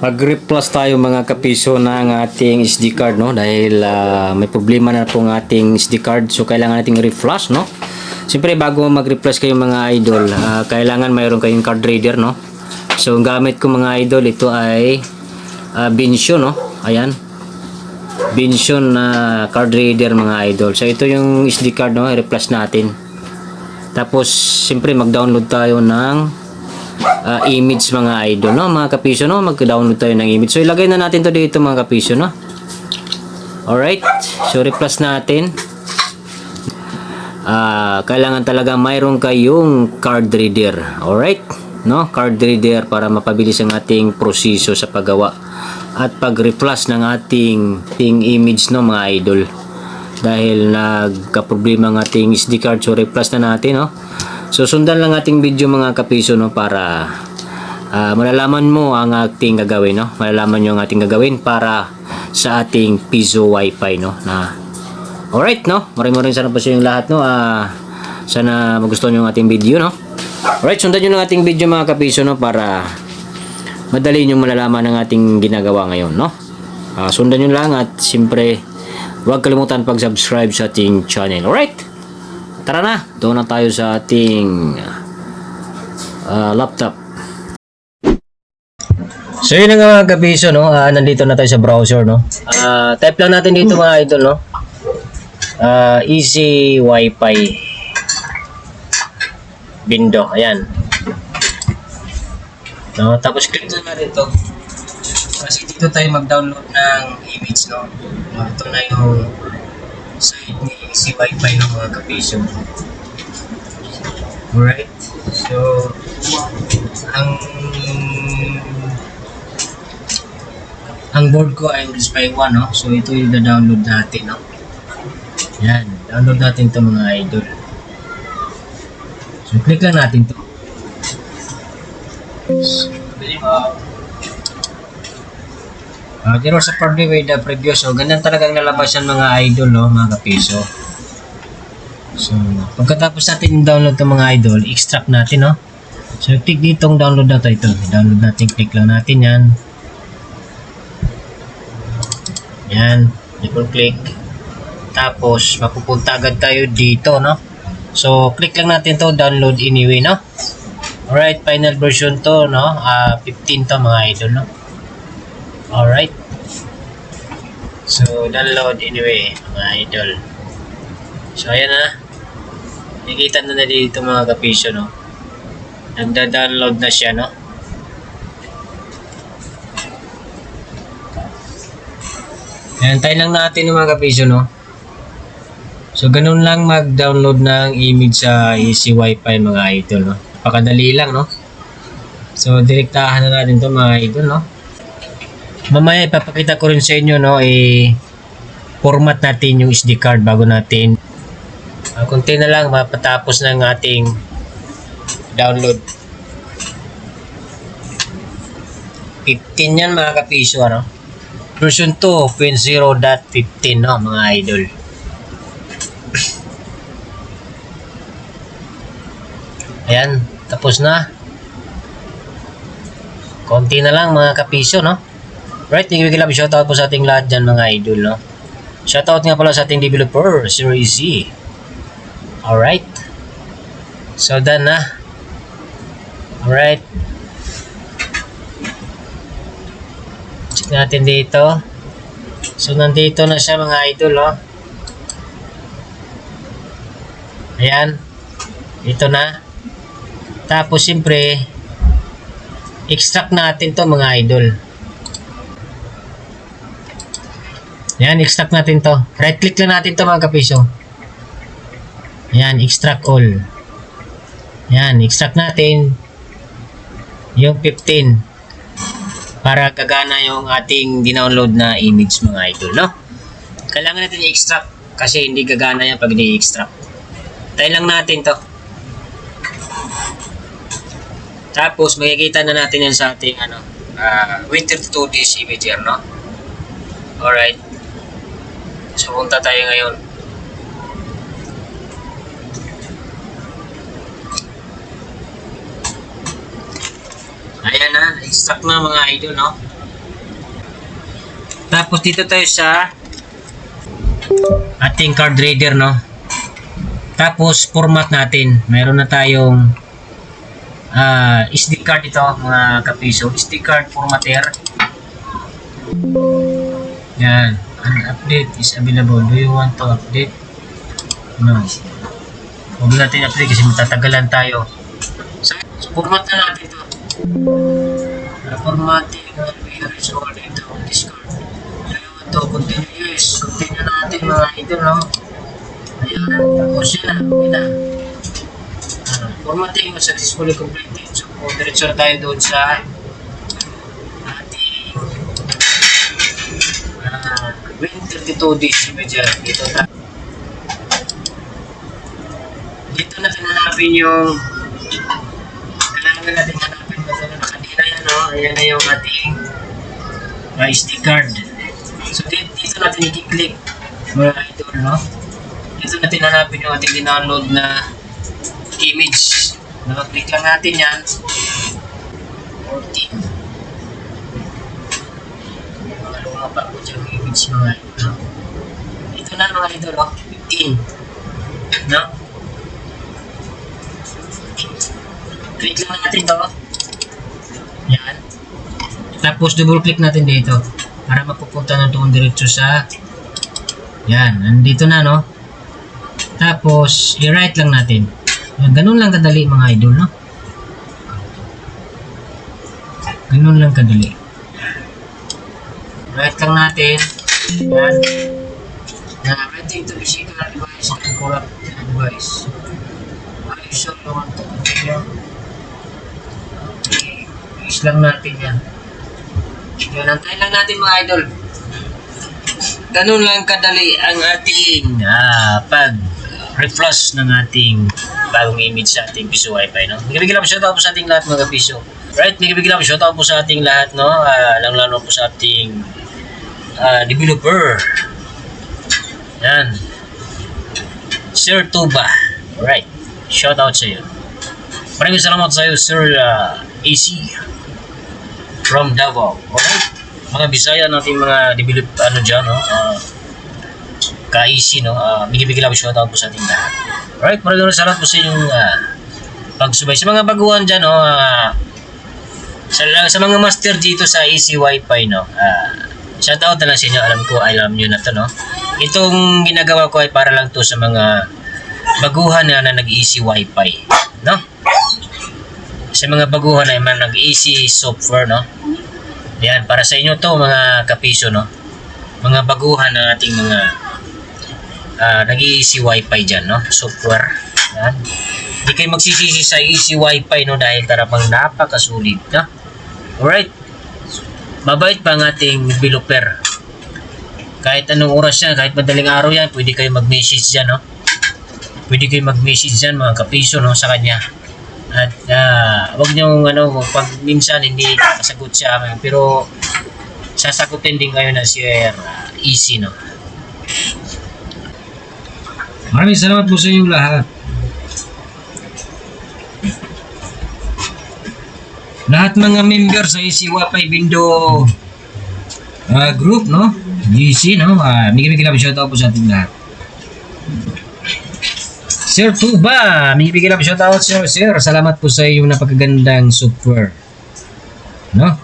Mag-replus tayo mga kapiso ng ating SD card no dahil ah, may problema na po ang ating SD card so kailangan nating reflash no. Siyempre bago mag-replace kayo mga idol, ah, kailangan mayroon kayong card reader no. So ang gamit ko mga idol ito ay uh, Binsyo no. Ayan. Binsyo na card reader mga idol. So ito yung SD card no, i-replace natin. Tapos siyempre mag-download tayo ng uh, image mga idol no? Mga kapiso no? Mag-download tayo ng image. So ilagay na natin to dito mga kapiso no? Alright. So replace natin. Ah, kailangan talaga mayroon kayong card reader. Alright no? Card reader para mapabilis ang ating proseso sa paggawa at pag-replace ng ating, ating image no mga idol? Dahil nagka-problema ang ating SD card so replace na natin no So sundan lang ating video mga kapiso no para ah, malalaman mo ang ating gagawin no. Malalaman niyo ang ating gagawin para sa ating Piso Wi-Fi no na Alright no. Maraming maraming sana po sa inyong lahat no. Ah, sana magustuhan niyo ang ating video no. Alright, sundan niyo ng ating video mga kapiso no para madali niyo malalaman ang ating ginagawa ngayon no. Ah, sundan niyo lang at siyempre huwag kalimutan pag-subscribe sa ating channel. Alright? Tara na, doon na tayo sa ating ah, laptop. So yun na nga mga kapiso, no? Ah, nandito na tayo sa browser, no? Ah, type lang natin dito mga idol, no? Ah, easy Wi-Fi window, ayan. No, tapos click na natin to. Kasi dito tayo mag-download ng image? No, ito na yung ni Easy Wi-Fi ng mga kapiso. Alright. So, ang ang board ko ay Raspberry 1, no? So, ito yung na-download natin, no? Yan. Download natin to mga idol. So, click lang natin to. Uh, dito sa party with the preview. So, ganyan talagang lalabas yan mga idol, no? Mga kapiso. So, pagkatapos natin download ng mga idol, extract natin, no? So, click ditong download na to. Ito, download natin. Click lang natin yan. Yan. Double click. Tapos, mapupunta agad tayo dito, no? So, click lang natin to download anyway, no? Alright, final version to, no? Ah, 15 to mga idol, no? Alright. So, download anyway, mga idol. So, ayan na. Nakikita na na dito mga kapisyo, no? Nagda-download na siya, no? Tayo lang natin mga kapisyo, no? So, ganun lang mag-download ng image sa Easy Wi-Fi mga idol, no? Pakadali lang, no? So, direktahan na natin to mga idol, no? Mamaya ipapakita ko rin sa inyo, no? Eh, format natin yung SD card bago natin. Uh, kunti na lang, mapatapos ng ating download. 15 yan mga kapiso, ano? Version 2.0.15, no, mga idol. Ayan, tapos na. Konti na lang mga kapiso, no? Right, you, love. Shoutout po sa ating lahat dyan mga idol, no? Shoutout nga pala sa ating developer, Zero Easy. Alright. So, done na. Alright. Check natin dito. So, nandito na siya mga idol, oh. Ayan. Ito na. Tapos, siyempre, extract natin to mga idol. Yan, extract natin to. Right click lang natin to mga kapiso. Yan, extract all. Yan, extract natin yung 15 para gagana yung ating dinownload na image mga idol, no? Kailangan natin i-extract kasi hindi gagana yan pag i-extract. Tayo lang natin to. Tapos, makikita na natin yan sa ating ano, uh, Winter 2 days imager, no? Alright. So, punta tayo ngayon. Ayan na, extract na mga idol, no? Tapos dito tayo sa ating card reader, no? Tapos format natin. Meron na tayong ah SD card ito, mga kapiso. SD card formatter. Yan. An update is available. Do you want to update? No. Huwag natin update kasi matatagalan tayo. So, format na natin ito. Formatting here is all dito. Discard. Do you want to continue? Yes. Continue natin mga ito, no? Ayan. Tapos yun na. Yun na. Uh, formatting was successfully completed. So, diretso tayo doon sa ating uh, Win 32 days medyo dito na. Dito natin hanapin yung kailangan natin hanapin ito na kanina yan no? Ayan na yung ating uh, SD card. So dito, dito natin i-click mga idol no? Dito natin hanapin yung ating dinownload na image. Nakaklik lang natin yan. 14 dyan yung image mga idol ito na mga idol oh, 15 no? Click lang natin to. Yan. Tapos double click natin dito para mapupunta na doon diretso sa yan nandito na no? Tapos i-right lang natin. Ganun lang kadali mga idol no? Ganun lang kadali right lang natin. Yan. Na writing to physical device and corrupt device are you sure you to okay. Is lang natin yan. Yan antayin lang natin mga idol. Ganun lang kadali ang ating ah, pag reflush ng ating bagong image sa ating piso wifi no? Bigyan lang shoutout po sa ating lahat mga piso. Right bigyan lang shoutout po sa ating lahat no? Uh, lang lalo po sa ating ah, developer. Yan. Sir Tuba. Alright. Shoutout sa iyo. Maraming salamat sa iyo Sir ah, AC from Davao. Alright. Mga Bisaya nating mga develop ano dyan no? Ah, ka-easy no? Uh, bigyan lang po shoutout po sa ating lahat. Alright. Maraming salamat po sa inyong ah, pagsubay. Sa mga baguhan dyan no? Ah, sa, sa mga master dito sa Easy Wi-Fi no? Ah, shoutout na lang sa inyo alam ko alam nyo na to no itong ginagawa ko ay para lang to sa mga baguhan na, na nag-easy Wi-Fi no sa mga baguhan na man nag-easy software no yan para sa inyo to mga kapiso no mga baguhan ng ating mga uh, nag-easy wifi dyan, no? Software. Yan. Hindi kayo magsisisi sa easy wifi, no? Dahil tarapang napakasulit, no? Alright. Mabait pa ang ating developer. Kahit anong oras yan, kahit madaling araw yan, pwede kayo mag-message dyan, no? Pwede kayo mag-message dyan, mga kapiso, no? Sa kanya. At uh, wag niyong, ano, pag minsan hindi kasagot siya, pero sasagutin din kayo na si uh, easy, no? Maraming salamat po sa inyong lahat. Lahat mga member sa Easy Wi-Fi Bindo uh, group, no? Easy, no? Uh, Migi-migi lang shoutout po sa ating lahat. Sir Tuba, migi-migi lang shoutout sir, sir. Salamat po sa iyong napakagandang software. No?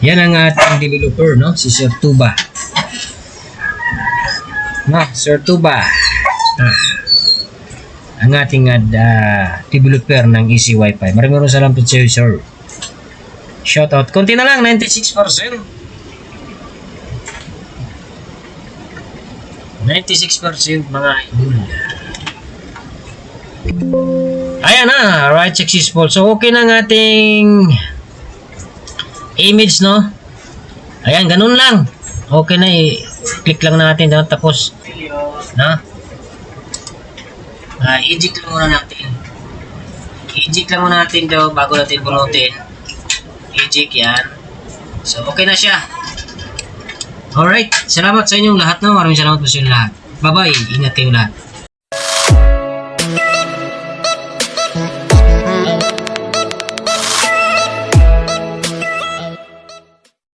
Yan ang ating developer, no? Si Sir Tuba. No, Sir Tuba. Ah, ang ating uh, developer ng Easy Wi-Fi. Maraming maraming salamat sa iyo, sir. Shoutout. Konti na lang, 96%. 96% mga idol. Ayan na, right successful. So okay na ang ating image, no? Ayan, ganun lang. Okay na, i-click lang natin. No? Tapos, no? Uh, i-eject lang muna natin. I-eject lang muna natin daw bago natin bunutin. I-eject yan. So, okay na siya. Alright. Salamat sa inyong lahat. No? Maraming salamat po sa inyong lahat. Bye-bye. Ingat kayong lahat.